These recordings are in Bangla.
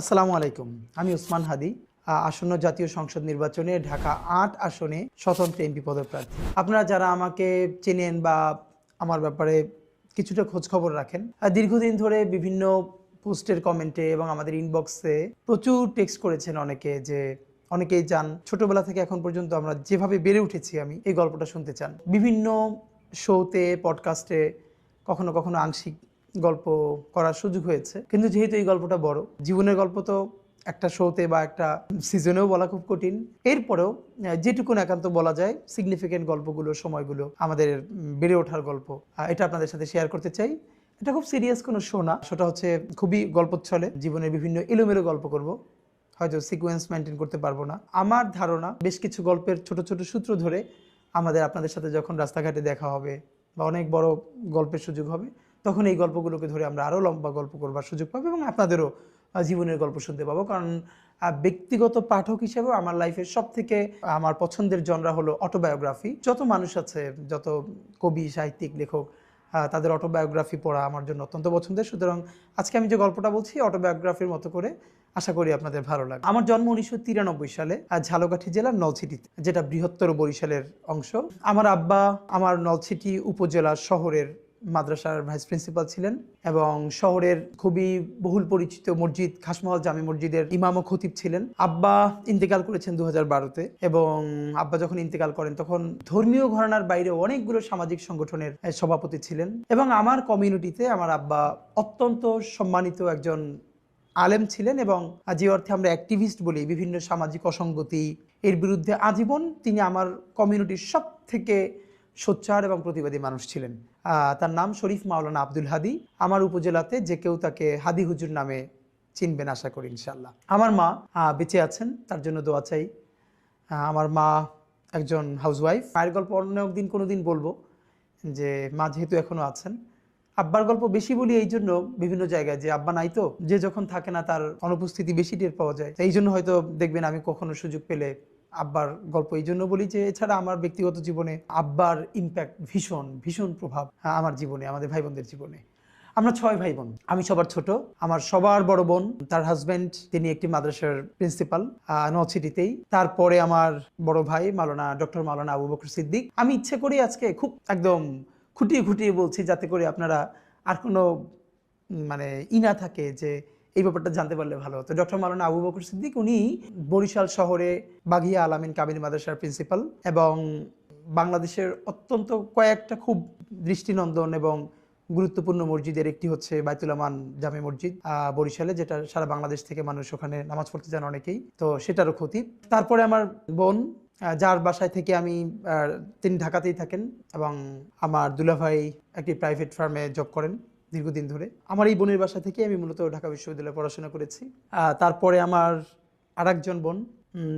আসসালামু আলাইকুম। আমি ওসমান হাদি আসন্ন জাতীয় সংসদ নির্বাচনে ঢাকা আট আসনে স্বতন্ত্র এমপি পদপ্রার্থী আপনারা যারা আমাকে চেনেন বা আমার ব্যাপারে কিছুটা খোঁজ খবর রাখেন দীর্ঘদিন ধরে বিভিন্ন পোস্টের কমেন্টে এবং আমাদের ইনবক্সে প্রচুর টেক্সট করেছেন অনেকে যে, অনেকেই চান ছোটবেলা থেকে এখন পর্যন্ত আমরা যেভাবে বেড়ে উঠেছি আমি, এই গল্পটা শুনতে চান। বিভিন্ন শোতে, পডকাস্টে, কখনো কখনো আংশিক গল্প করার সুযোগ হয়েছে। কিন্তু যেহেতু এই গল্পটা বড়, জীবনের গল্প তো একটা শোতে বা একটা সিজনেও বলা খুব কঠিন। এরপরেও যেটুকুন একান্ত বলা যায় সিগনিফিকেন্ট গল্পগুলো, সময়গুলো আমাদের বেড়ে ওঠার গল্প। এটা আপনাদের সাথে শেয়ার করতে চাই। এটা খুব সিরিয়াস কোনো শো না। সেটা হচ্ছে খুবই গল্পচ্ছলে। জীবনের বিভিন্ন এলোমেলো গল্প করব। হয়তো সিকোয়েন্স মেনটেন করতে পারব না। আমার ধারণা, বেশ কিছু গল্পের ছোট ছোট সূত্র ধরে আমাদের আপনাদের সাথে যখন রাস্তাঘাটে দেখা হবে বা অনেক বড় গল্পের সুযোগ হবে তখন এই গল্পগুলোকে ধরে আমরা আরও লম্বা গল্প করবার সুযোগ পাবো এবং আপনাদেরও জীবনের গল্প শুনতে পাবো। কারণ ব্যক্তিগত পাঠক হিসেবে আমার লাইফের সব থেকে আমার পছন্দের জনরা হলো অটোবায়োগ্রাফি যত মানুষ আছে, যত কবি, সাহিত্যিক, লেখক তাদের অটোবায়োগ্রাফি পড়া আমার জন্য অত্যন্ত পছন্দের। সুতরাং আজকে আমি যে গল্পটা বলছি অটোবায়োগ্রাফির মতো করে আশা করি আপনাদের ভালো লাগবে। আমার জন্ম উনিশশো তিরানব্বই সালে ঝালকাঠি জেলার নলছিটিতে যেটা বৃহত্তর বরিশালের অংশ। আমার আব্বা আমার নলছিটি উপজেলা শহরের মাদ্রাসার ভাইস প্রিন্সিপাল ছিলেন এবং শহরের খুবই বহুল পরিচিত মসজিদ খাসমহল জামে মসজিদের ইমাম ও খতিব ছিলেন। আব্বা ইন্তেকাল করেছেন দু হাজার বারোতে এবং আব্বা যখন ইন্তেকাল করেন তখন ধর্মীয় ঘরানার বাইরে অনেকগুলো সামাজিক সংগঠনের সভাপতি ছিলেন এবং আমার কমিউনিটিতে আমার আব্বা অত্যন্ত সম্মানিত একজন আলেম ছিলেন এবং যে অর্থে আমরা অ্যাক্টিভিস্ট বলি, বিভিন্ন সামাজিক অসঙ্গতি, এর বিরুদ্ধে আজীবন তিনি আমার কমিউনিটির সব থেকে সোচ্চার এবং প্রতিবাদী মানুষ ছিলেন। তার নাম শরীফ মাওলানা আব্দুল হাদি। আমার উপজেলাতে যে কেউ তাকে হাদি হুজুর নামে চিনবেন আশা করি ইনশাল্লাহ আমার মা বেঁচে আছেন, তার জন্য দোয়া চাই। আমার মা একজন হাউসওয়াইফ মায়ের গল্প অন্য একদিন কোনো দিন বলব যে, মা যেহেতু এখনও আছেন। আব্বার গল্প বেশি বলি এই জন্য বিভিন্ন জায়গায় যে, আব্বা নাই তো, যে যখন থাকে না তার অনুপস্থিতি বেশি টের পাওয়া যায়। এই জন্য হয়তো দেখবেন আমি কখনো সুযোগ পেলে আব্বার গল্প। এই জন্য বলি যে এছাড়া আমার ব্যক্তিগত জীবনে আব্বার ইম্প্যাক্ট ভীষণ ভীষণ প্রভাব আমার জীবনে, আমাদের ভাই বোনদের জীবনে। আমরা ছয় ভাই বোন আমি সবার ছোট, আমার সবার বড় বোন, তার হাজবেন্ড তিনি একটি মাদ্রাসার প্রিন্সিপাল নচিটিতেই তারপরে আমার বড় ভাই মালানা ডক্টর মালানা আবু বকর সিদ্দিক। আমি ইচ্ছে করি আজকে খুব একদম খুঁটিয়ে খুঁটিয়ে বলছি যাতে করে আপনারা আর কোনো মানে ইনা থাকে যে এই ব্যাপারটা জানতে পারলে ভালো হতো। ডক্টর মালানা আবু বকর সিদ্দিক উনি বরিশাল শহরে বাঘিয়া আলামিন কামিল মাদ্রাসার প্রিন্সিপাল এবং বাংলাদেশের অত্যন্ত কয়েকটা খুব দৃষ্টিনন্দন এবং গুরুত্বপূর্ণ মসজিদের একটি হচ্ছে বাইতুলামান জামে মসজিদ বরিশালে, যেটা সারা বাংলাদেশ থেকে মানুষ ওখানে নামাজ পড়তে যান অনেকেই। তো সেটারও ক্ষতি। তারপরে আমার বোন যার বাসায় থেকে আমি তিনি ঢাকাতেই থাকেন এবং আমার দুলাভাই একটি প্রাইভেট ফার্মে জব করেন। দীর্ঘদিন ধরে। আমার এই বোনের বাসা থেকে আমি মূলত ঢাকা বিশ্ববিদ্যালয়ে পড়াশোনা করেছি। তারপরে আমার আরেকজন বোন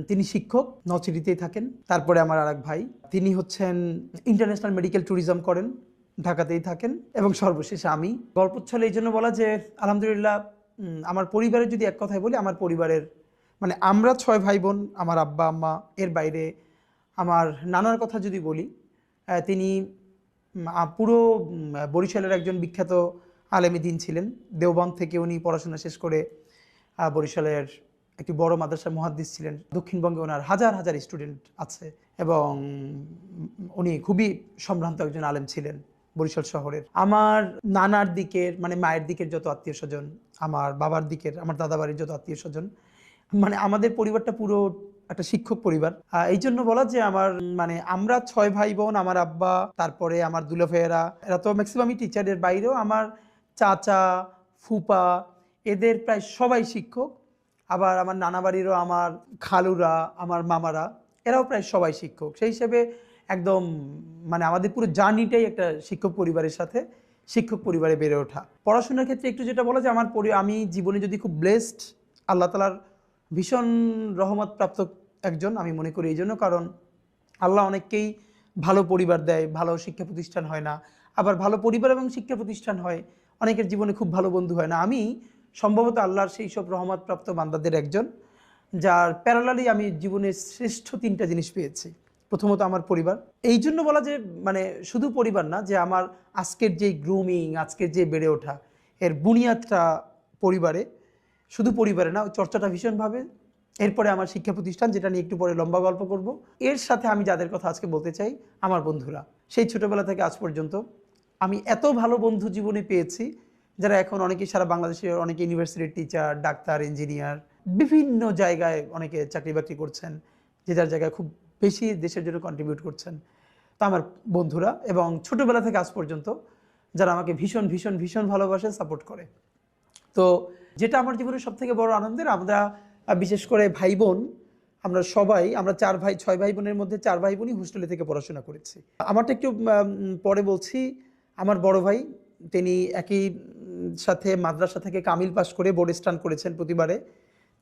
তিনি শিক্ষক, নচিরিতেই থাকেন। তারপরে আমার আরেক ভাই, তিনি হচ্ছেন ইন্টারন্যাশনাল মেডিকেল ট্যুরিজম করেন, ঢাকাতেই থাকেন। এবং সর্বশেষে আমি। গল্পচ্ছলে এই জন্য বলা যে, আলহামদুলিল্লাহ আমার পরিবারের যদি এক কথায় বলি, আমার পরিবারের মানে আমরা ছয় ভাই বোন, আমার আব্বা, আম্মা, এর বাইরে আমার নানার কথা যদি বলি তিনি পুরো বরিশালের একজন বিখ্যাত আলেমী দিন ছিলেন। দেওবন্দ থেকে উনি পড়াশোনা শেষ করে বরিশালের একটি বড় মাদ্রাসা মহাদ্দিস ছিলেন। দক্ষিণবঙ্গে ওনার হাজার হাজার স্টুডেন্ট আছে এবং উনি খুবই সম্ভ্রান্ত একজন আলেম ছিলেন বরিশাল শহরের। আমার নানার দিকের মানে মায়ের দিকের যত আত্মীয় স্বজন, আমার বাবার দিকের, আমার দাদা বাড়ির যত আত্মীয় স্বজন মানে আমাদের পরিবারটা পুরো একটা শিক্ষক পরিবার। এই জন্য বলা যে আমার মানে আমরা ছয় ভাই বোন, আমার আব্বা, তারপরে আমার দুলো ভাইয়েরা এরা তো ম্যাক্সিমামই টিচারের বাইরেও আমার চাচা, ফুপা, এদের প্রায় সবাই শিক্ষক। আবার আমার নানা বাড়িরও আমার খালুরা, আমার মামারা, এরাও প্রায় সবাই শিক্ষক। সেই হিসেবে একদম মানে আমাদের পুরো জার্নিটাই একটা শিক্ষক পরিবারের সাথে, শিক্ষক পরিবারে বেড়ে ওঠা। পড়াশোনার ক্ষেত্রে একটু যেটা বলা যে আমার পরি, আমি জীবনে যদি খুব ব্লেসড আল্লাহ তালার ভীষণ রহমত প্রাপ্ত একজন, আমি মনে করি এই জন্য, কারণ আল্লাহ অনেককেই ভালো পরিবার দেয়, ভালো শিক্ষা প্রতিষ্ঠান হয় না। আবার ভালো পরিবার এবং শিক্ষা প্রতিষ্ঠান হয় অনেকের জীবনে খুব ভালো বন্ধু হয় না। আমি সম্ভবত আল্লাহর সেই সব রহমতপ্রাপ্ত বান্দাদের একজন, যার প্যারালালি আমি জীবনের শ্রেষ্ঠ তিনটা জিনিস পেয়েছি। প্রথমত আমার পরিবার। এই জন্য বলা যে মানে শুধু পরিবার না, যে আমার আজকের যে গ্রুমিং আজকের যে বেড়ে ওঠা, এর বুনিয়াদটা পরিবারে। শুধু পরিবারে না, চর্চাটা ভীষণভাবে। এরপরে আমার শিক্ষা প্রতিষ্ঠান, যেটা নিয়ে একটু পরে লম্বা গল্প করব। এর সাথে আমি যাদের কথা আজকে বলতে চাই, আমার বন্ধুরা। সেই ছোটবেলা থেকে আজ পর্যন্ত আমি এত ভালো বন্ধু জীবনে পেয়েছি, যারা এখন অনেকেই সারা বাংলাদেশের অনেকে ইউনিভার্সিটির টিচার ডাক্তার ইঞ্জিনিয়ার বিভিন্ন জায়গায় অনেকে চাকরি বাকরি করছেন, যে যার জায়গায় খুব বেশি দেশের জন্য কন্ট্রিবিউট করছেন। তা আমার বন্ধুরা এবং ছোটবেলা থেকে আজ পর্যন্ত যারা আমাকে ভীষণ ভীষণ ভীষণ ভালোবাসে সাপোর্ট করে। তো যেটা আমার জীবনের সব থেকে বড় আনন্দের, আমরা বিশেষ করে ভাই বোন আমরা সবাই, আমরা চার ভাই, ছয় ভাই বোনের মধ্যে চার ভাই বোনই হোস্টেলে থেকে পড়াশোনা করেছি। আমারটা একটু পরে বলছি আমার বড় ভাই, তিনি একই সাথে মাদ্রাসা থেকে কামিল পাশ করে বোর্ড স্টান করেছেন প্রতিবারে।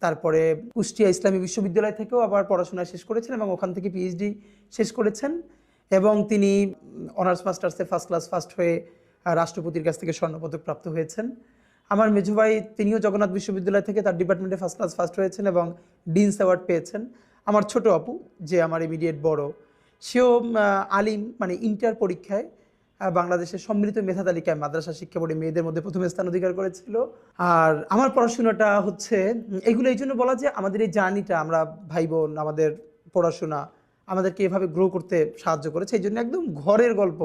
তারপরে কুষ্টিয়া ইসলামী বিশ্ববিদ্যালয় থেকেও আবার পড়াশোনা শেষ করেছেন এবং ওখান থেকে পিএইচডি শেষ করেছেন এবং তিনি অনার্স, মাস্টার্সে ফার্স্ট ক্লাস ফার্স্ট হয়ে রাষ্ট্রপতির কাছ থেকে স্বর্ণপদক প্রাপ্ত হয়েছেন। আমার মেজু ভাই, তিনিও জগন্নাথ বিশ্ববিদ্যালয় থেকে তার ডিপার্টমেন্টে ফার্স্ট ক্লাস ফার্স্ট হয়েছেন এবং ডিনস অ্যাওয়ার্ড পেয়েছেন। আমার ছোট আপু, যে আমার ইমিডিয়েট বড়, সেও আলিম মানে ইন্টার পরীক্ষায় বাংলাদেশের সম্মিলিত মেধা তালিকায় মাদ্রাসা শিক্ষা বোর্ডে মেয়েদের মধ্যে প্রথম স্থান অধিকার করেছিল। আর আমার পড়াশোনাটা হচ্ছে এগুলো এই জন্য বলা যে আমাদের এই জার্নিটা, আমরা ভাই বোন আমাদের পড়াশোনা, আমাদেরকে এভাবে গ্রো করতে সাহায্য করেছে। এই জন্য একদম ঘরের গল্প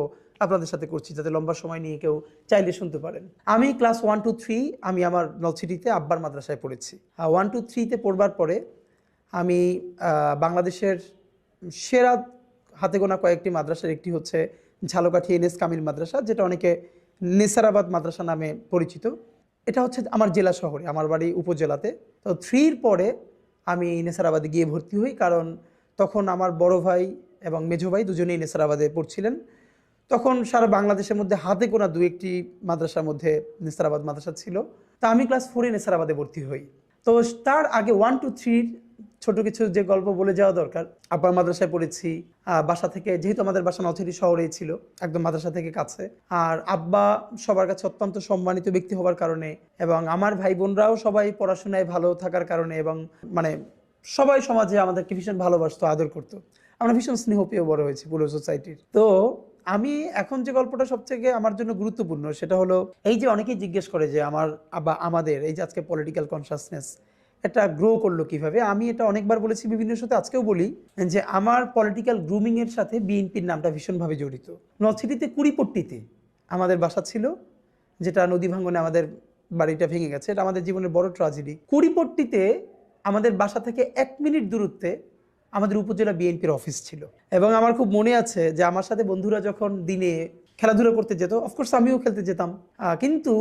আপনাদের সাথে করছি, যাতে লম্বা সময় নিয়ে কেউ চাইলে শুনতে পারেন। আমি ক্লাস ওয়ান টু থ্রি আমি আমার নলছিটিতে আব্বার মাদ্রাসায় পড়েছি। ওয়ান টু থ্রিতে পড়বার পরে আমি বাংলাদেশের সেরা হাতে গোনা কয়েকটি মাদ্রাসার, একটি হচ্ছে ঝালকাঠি এনএস কামিল মাদ্রাসা, যেটা অনেকে নেসারাবাদ মাদ্রাসা নামে পরিচিত। এটা হচ্ছে আমার জেলা শহরে, আমার বাড়ি উপজেলাতে। তো থ্রির পরে আমি নেসারাবাদে গিয়ে ভর্তি হই, কারণ তখন আমার বড় ভাই এবং মেজো ভাই দুজনেই নেসারাবাদে পড়ছিলেন। তখন সারা বাংলাদেশের মধ্যে হাতে গোনা দু একটি মাদ্রাসার মধ্যে নেসারাবাদ মাদ্রাসা ছিল। তা আমি ক্লাস ফোরে নেসারাবাদে ভর্তি হই। তো তার আগে ওয়ান টু থ্রির ছোট কিছু যে গল্প বলে যাওয়া দরকার আব্বার মাদ্রাসায় পড়েছি বাসা থেকে, যেহেতু আমাদের বাসা নথেরি শহরেই ছিল, একদম মাদ্রাসা থেকে কাছে, আর আব্বা সবার কাছে অত্যন্ত সম্মানিত ব্যক্তি হবার কারণে এবং আমার ভাই বোনরাও সবাই পড়াশোনায় ভালো থাকার কারণে এবং মানে সবাই সমাজে আমাদেরকে ভীষণ ভালোবাসতো, আদর করতো। আমরা ভীষণ স্নেহপ্রিয় বড় হয়েছি পুরো সোসাইটির। তো আমি এখন যে গল্পটা সবথেকে আমার জন্য গুরুত্বপূর্ণ সেটা হলো, এই যে অনেকেই জিজ্ঞেস করে যে আমার বা আমাদের, এই যে আজকে পলিটিক্যাল কনসাসনেস এটা গ্রো করল কীভাবে? আমি এটা অনেকবার বলেছি বিভিন্ন সাথে, আজকেও বলি যে আমার পলিটিক্যাল গ্রুমিং এর সাথে বিএনপির নামটা ভীষণভাবে জড়িত। নলছিটিতে কুড়িপট্টিতে আমাদের বাসা ছিল, যেটা নদী ভাঙ্গনে আমাদের বাড়িটা ভেঙে গেছে, এটা আমাদের জীবনের বড় ট্রাজেডি কুড়িপট্টিতে আমাদের বাসা থেকে এক মিনিট দূরত্বে আমাদের উপজেলা বিএনপির অফিস ছিল। এবং আমার খুব মনে আছে যে আমার সাথে বন্ধুরা যখন দিনে খেলাধুলা করতে যেত। অফকোর্স আমিও খেলতে যেতাম। কিন্তু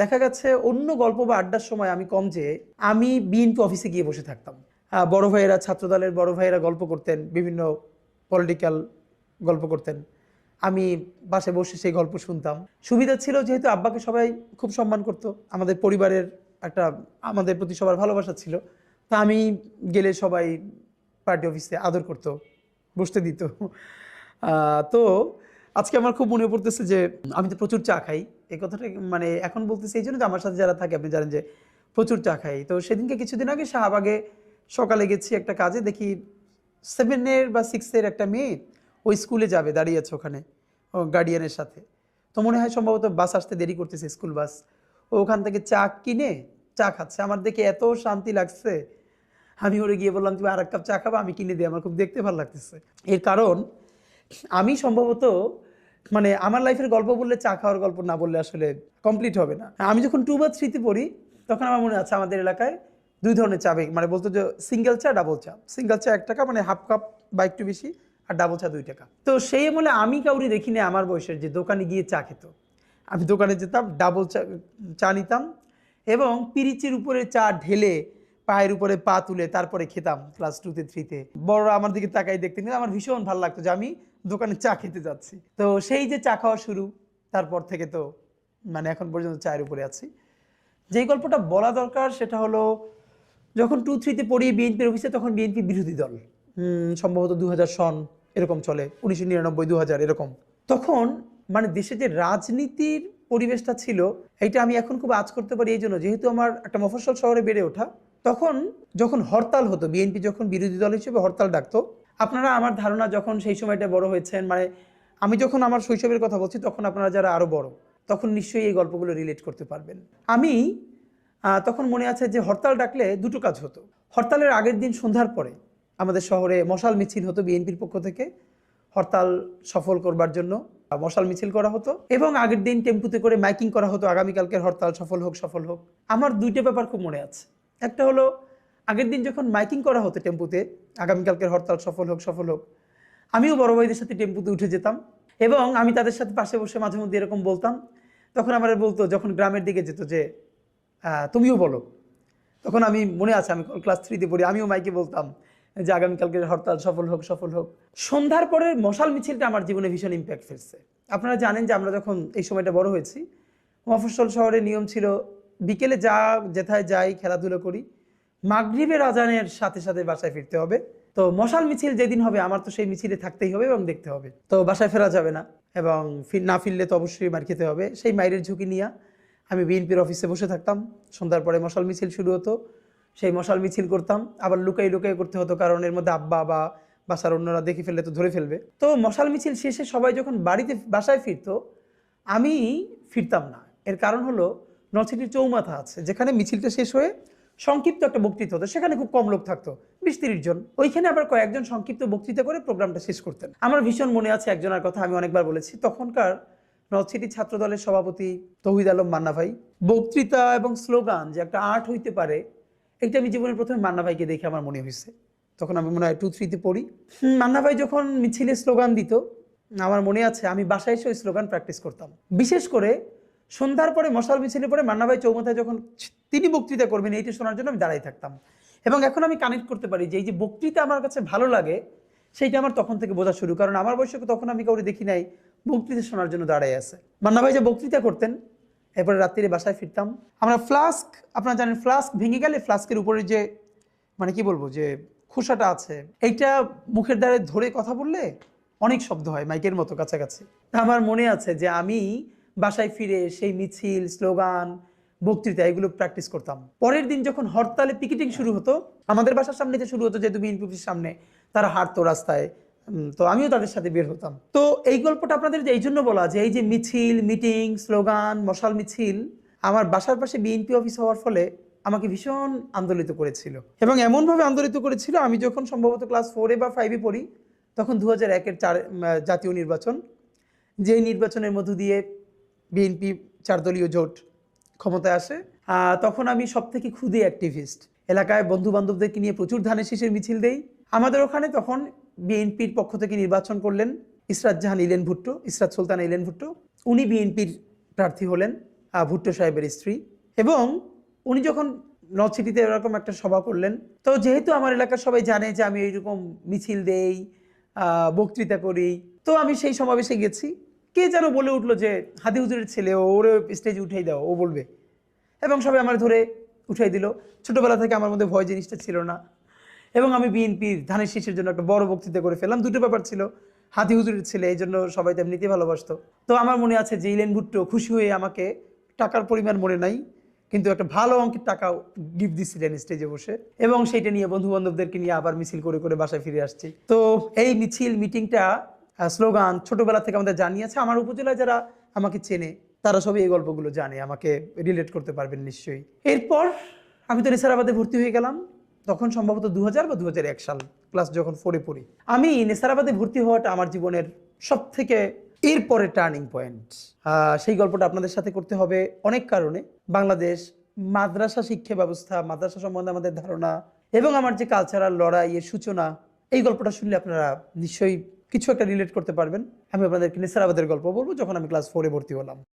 দেখা গেছে অন্য গল্প বা আড্ডার সময় আমি কম যে আমি বিএনপি অফিসে গিয়ে বসে থাকতাম। বড় ভাইয়েরা ছাত্রদলের বড় ভাইয়েরা গল্প করতেন, বিভিন্ন পলিটিক্যাল গল্প করতেন। আমি বাসে বসে সেই গল্প শুনতাম। সুবিধা ছিল যেহেতু আব্বাকে সবাই খুব সম্মান করতো, আমাদের পরিবারের একটা, আমাদের প্রতি সবার ভালোবাসা ছিল। তা আমি গেলে সবাই পার্টি অফিসে আদর করতো, বসতে দিত। তো আজকে আমার খুব মনে পড়তেছে যে, আমি তো প্রচুর চা খাই। এই কথাটা মানে এখন বলতেছি এই জন্য যে, আমার সাথে যারা থাকে, আপনি জানেন যে প্রচুর চা খাই। তো সেদিনকে কিছুদিন আগে শাহবাগে সকালে গেছি একটা কাজে, দেখি সেভেনের বা সিক্সের একটা মেয়ে ওই স্কুলে যাবে, দাঁড়িয়ে আছে ওখানে গার্ডিয়ানের সাথে। তো মনে হয় সম্ভবত বাস আসতে দেরি করতেছে স্কুল বাস ও ওখান থেকে চা কিনে চা খাচ্ছে। আমার দেখে এত শান্তি লাগছে। আমি ওরে গিয়ে বললাম, তুমি আর এক কাপ চা খাব, আমি কিনে দিই। আমার খুব দেখতে ভালো লাগতেছে। এর কারণ আমি সম্ভবত মানে আমার লাইফের গল্প বললে চা খাওয়ার গল্প না বললে আসলে কমপ্লিট হবে না। আমি যখন টু বা থ্রিতে পড়ি, তখন আমার মনে আছে আমাদের এলাকায় দুই ধরনের চা মানে বলতো যে সিঙ্গেল চা ডাবল চা। সিঙ্গেল চা এক টাকা মানে হাফ কাপ বা একটু বেশি, আর ডাবল চা দুই টাকা তো সেই আমলে আমি কাউরি দেখিনি, আমার বয়সের যে দোকানে গিয়ে চা খেত। আমি দোকানে যেতাম ডাবল চা চা নিতাম এবং পিরিচের উপরে চা ঢেলে পায়ের উপরে পা তুলে তারপরে খেতাম ক্লাস টুতে থ্রিতে বড়রা আমার দিকে তাকাই দেখতে নিলে আমার ভীষণ ভালো লাগতো যে আমি দোকানে চা খেতে যাচ্ছি। তো সেই যে চা খাওয়া শুরু, তারপর থেকে তো মানে এখন পর্যন্ত চায়ের উপরে আছি। যেই গল্পটা বলা দরকার সেটা হলো, যখন টু থ্রিতে পড়ি বিএনপির অফিসে তখন বিএনপি বিরোধী দল। সম্ভবত দু হাজার সন, এরকম চলে, উনিশশো নিরানব্বই দু এরকম। তখন মানে দেশে যে রাজনীতির পরিবেশটা ছিল এটা আমি এখন খুব আজ করতে পারি এই জন্য, যেহেতু আমার একটা মফস্বল শহরে বেড়ে ওঠা তখন যখন হরতাল হতো, বিএনপি যখন বিরোধী দল হিসেবে হরতাল ডাকতো, আপনারা আমার ধারণা যখন সেই সময়টা বড় হয়েছেন মানে আমি যখন আমার শৈশবের কথা বলছি, তখন আপনারা যারা আরও বড়, তখন নিশ্চয়ই এই গল্পগুলো রিলেট করতে পারবেন। আমি তখন মনে আছে যে হরতাল ডাকলে দুটো কাজ হতো। হরতালের আগের দিন সন্ধ্যার পরে আমাদের শহরে মশাল মিছিল হতো বিএনপির পক্ষ থেকে। হরতাল সফল করবার জন্য মশাল মিছিল করা হতো এবং আগের দিন টেম্পুতে করে মাইকিং করা হতো, আগামীকালকের হরতাল সফল হোক সফল হোক। আমার দুইটা ব্যাপার খুব মনে আছে। একটা হলো, আগের দিন যখন মাইকিং করা হতো টেম্পুতে, আগামীকালকের হরতাল সফল হোক সফল হোক, আমিও বড় ভাইদের সাথে টেম্পুতে উঠে যেতাম এবং আমি তাদের সাথে পাশে বসে মাঝে মধ্যে এরকম বলতাম। তখন আমার বলতো, যখন গ্রামের দিকে যেত যে তুমিও বলো। তখন আমি, মনে আছে, আমি ক্লাস থ্রিতে পড়ি, আমিও মাইকে বলতাম যে আগামীকালকে হরতাল সফল হোক সফল হোক। সন্ধ্যার পরে মশাল মিছিলটা আমার জীবনে ভীষণ ইম্প্যাক্ট ফেলছে। আপনারা জানেন যে, আমরা যখন এই সময়টা বড় হয়েছি, মফস্বল শহরে নিয়ম ছিল বিকেলে যা যেথায় যাই, খেলাধুলো করি। মাগরিবের আজানের সাথে সাথে বাসায় ফিরতে হবে। তো মশাল মিছিল যেদিন হবে, আমার তো সেই মিছিলে থাকতেই হবে এবং দেখতে হবে। তো বাসায় ফেরা যাবে না এবং না ফিরলে তো অবশ্যই মার খেতে হবে। সেই মাইরের ঝুঁকি নিয়ে আমি বিএনপির অফিসে বসে থাকতাম। সন্ধ্যার পরে মশাল মিছিল শুরু হতো। সেই মশাল মিছিল করতাম। আবার লুকাই লুকাই করতে হতো, কারণ এর মধ্যে আব্বা বা বাসার অন্যরা দেখে ফেললে তো ধরে ফেলবে। তো মশাল মিছিল শেষে সবাই যখন বাড়িতে, বাসায় ফিরতো, আমি ফিরতাম না। এর কারণ হলো নরসিটির চৌমাথা আছে, যেখানে মিছিলটা শেষ হয়ে সংক্ষিপ্ত একটা বক্তৃতা হতো, সেখানে খুব কম লোক থাকতো, বিশ তিরিশ জন। ওইখানে আবার কয়েকজন সংক্ষিপ্ত বক্তৃতা করে প্রোগ্রামটা শেষ করতেন। আমার ভীষণ মনে আছে একজনের কথা আমি অনেকবার বলেছি, তখনকার নর্থ ছাত্র দলের সভাপতি তহিদ আলম মান্না ভাই, বক্তৃতা এবং স্লোগান যে একটা আর্ট হইতে পারে এটা আমি জীবনে প্রথমে মান্না ভাইকে দেখে আমার মনে হয়েছে তখন আমি মনে হয় টু থ্রিতে পড়ি। মান্না ভাই যখন মিছিলে স্লোগান দিত, আমার মনে আছে আমি বাসায় এসে ওই স্লোগান প্র্যাকটিস করতাম। বিশেষ করে সন্ধ্যার পরে মশাল মিছিলে পরে মান্না ভাই চৌমাথায় যখন তিনি বক্তৃতা করবেন, এইটা শোনার জন্য আমি দাঁড়াই থাকতাম। এবং এখন আমি কানেক্ট করতে পারি যে এই যে বক্তৃতা আমার কাছে ভালো লাগে, সেইটা আমার তখন থেকে বোঝা শুরু। কারণ আমার বয়সে তখন আমি কাউকে দেখি নাই, বক্তৃতা শোনার জন্য দাঁড়াই আছে। মান্না ভাই যে বক্তৃতা করতেন, এরপরে রাত্রিরে বাসায় ফিরতাম। আমরা ফ্লাস্ক আপনারা জানেন ফ্লাস্ক ভেঙে গেলে ফ্লাস্কের উপরে যে মানে কি বলব, যে খোসাটা আছে, এইটা মুখের দ্বারে ধরে কথা বললে অনেক শব্দ হয় মাইকের মতো কাছাকাছি। আমার মনে আছে যে আমি বাসায় ফিরে সেই মিছিল, স্লোগান, বক্তৃতা, এগুলো প্র্যাকটিস করতাম। পরের দিন যখন হরতালে পিকেটিং শুরু হতো, আমাদের বাসার সামনে যে শুরু হতো, যেহেতু বিএনপি সামনে, তারা হাঁটতো রাস্তায়। তো আমিও তাদের সাথে বের হতাম। তো এই গল্পটা আপনাদের এই জন্য বলা যে এই যে মিছিল মিটিং স্লোগান, মশাল মিছিল, আমার বাসার পাশে বিএনপি অফিস হওয়ার ফলে আমাকে ভীষণ আন্দোলিত করেছিল। এবং এমনভাবে আন্দোলিত করেছিল, আমি যখন সম্ভবত ক্লাস ফোরে বা ফাইভে পড়ি, তখন দু হাজার একের চার জাতীয় নির্বাচন যে নির্বাচনের মধ্য দিয়ে বিএনপি চারদলীয় জোট ক্ষমতায় আসে। তখন আমি সব থেকে ক্ষুদে অ্যাক্টিভিস্ট এলাকায় বন্ধু বান্ধবদেরকে নিয়ে প্রচুর ধানের শীষের মিছিল দেই। আমাদের ওখানে তখন বিএনপির পক্ষ থেকে নির্বাচন করলেন ইসরাত জাহান ইলেন ভুট্টো, ইসরাত সুলতান ইলেন ভুট্টো। উনি বিএনপির প্রার্থী হলেন ভুট্টো সাহেবের স্ত্রী। এবং উনি যখন নর্থ সিটিতে এরকম একটা সভা করলেন, তো যেহেতু আমার এলাকার সবাই জানে যে আমি এইরকম মিছিল দেই বক্তৃতা করি, তো আমি সেই সমাবেশে গেছি। কে যেন বলে উঠল যে, হাদি হুজুরের ছেলে, ওরে স্টেজে উঠাই দাও। ও বলবে। এবং সবাই আমার ধরে উঠাই দিল। ছোটবেলা থেকে আমার মধ্যে ভয় জিনিসটা ছিল না। এবং আমি বিএনপির ধানের শীষের জন্য একটা বড় বক্তৃতা করে ফেললাম। দুটো ব্যাপার ছিল। হাতি হুজুরের ছেলে, এই জন্য সবাই তো এমনিতেই ভালোবাসতো। তো আমার মনে আছে যে, ইলেন ভুট্টো খুশি হয়ে আমাকে টাকার পরিমাণ মনে নাই, কিন্তু একটা ভালো অঙ্কের টাকা গিফট দিচ্ছিলেন স্টেজে বসে। এবং সেইটা নিয়ে বন্ধু বান্ধবদেরকে নিয়ে আবার মিছিল করে করে বাসায় ফিরে আসছি। তো এই মিছিল মিটিংটা স্লোগান ছোটবেলা থেকে আমাদের জানিয়েছে। আমার উপজেলায় যারা আমাকে চেনে, তারা সবই এই গল্পগুলো জানে, আমাকে রিলেট করতে পারবেন নিশ্চয়ই। এরপর আমি তো নেসারাবাদে ভর্তি হয়ে গেলাম, তখন সম্ভবত দু হাজার বা দু সাল ক্লাস যখন ফোরে পড়ি। আমি নেসারাবাদে ভর্তি হওয়াটা আমার জীবনের সব থেকে এরপরে টার্নিং পয়েন্ট সেই গল্পটা আপনাদের সাথে করতে হবে অনেক কারণে। বাংলাদেশ, মাদ্রাসা শিক্ষা ব্যবস্থা, মাদ্রাসা সম্বন্ধে আমাদের ধারণা, এবং আমার যে কালচারাল লড়াই এর সূচনা, এই গল্পটা শুনলে আপনারা নিশ্চয়ই কিছু একটা রিলেট করতে পারবেন। আমি আপনাদেরকে নিসার আবাদের গল্প বলব, যখন আমি ক্লাস ফোরে ভর্তি হলাম।